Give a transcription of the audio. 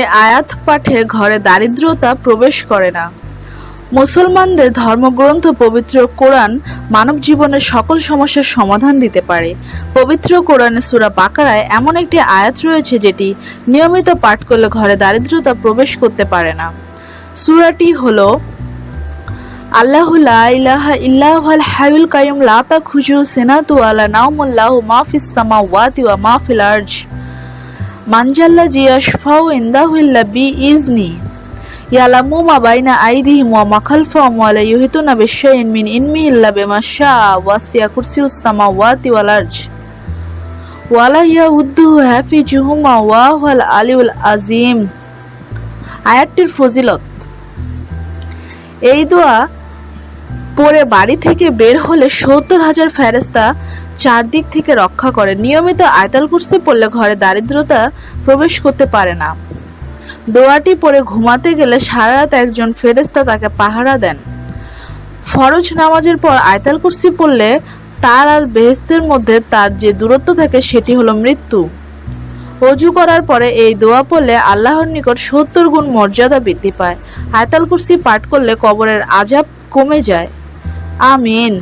এ আয়াত পাঠে ঘরে দারিদ্রতা প্রবেশ করে না। মুসলমানদের ধর্মগ্রন্থ পবিত্র কোরআন মানব জীবনের সকল সমস্যার সমাধান দিতে পারে। পবিত্র কোরআনে সুরা বাকারায় এমন একটি আয়াত রয়েছে যেটি নিয়মিত পাঠ করলে ঘরে দারিদ্রতা প্রবেশ করতে পারে না। সুরাটি হল, আল্লাহু লা ইলাহা ইল্লাহুল হাইয়ুল কাইয়ুম, লা তাখুজু সিনাতু ওয়ালা নাওমুল লাহু মা ফিস ওয়া আরজ। মান জাল্লা ইয়াশফাউ ইনদাহু ইল্লা বিইজনি ইয়ালামু মা বাইনা আইদিহিম ওয়া মা খালফাহুম ওয়া লা ইউহিতুনা বিশাইইন মিন ইলমি ইল্লা বিমা শাআ ওয়াসিয়া কুরসিয়ুস সামাওয়াতি ওয়াল আরজ। ওয়ালা ইয়াউদ্দুহু হাফিজুহুমা ওয়া হুয়াল আলিউল আযীম। আয়াতটির ফজিলত। এই দোয়া পরে বাড়ি থেকে বের হলে সত্তর হাজার ফেরেস্তা চারদিক থেকে রক্ষা করে। নিয়মিত আয়তাল কুরসি পড়লে ঘরে দারিদ্রতা প্রবেশ করতে পারে না। দোয়াটি পরে ঘুমাতে গেলে সারা রাত একজন ফেরেস্তা তাকে পাহারা দেন। ফরজ নামাজের পর আয়তাল কুরসি পড়লে তার আর বেহেস্তের মধ্যে তার যে দূরত্ব থাকে সেটি হলো মৃত্যু। অজু করার পরে এই দোয়া পড়লে আল্লাহর নিকট সত্তর গুণ মর্যাদা বৃদ্ধি পায়। আয়তাল কুরসি পাঠ করলে কবরের আজাব কমে যায়। আমিন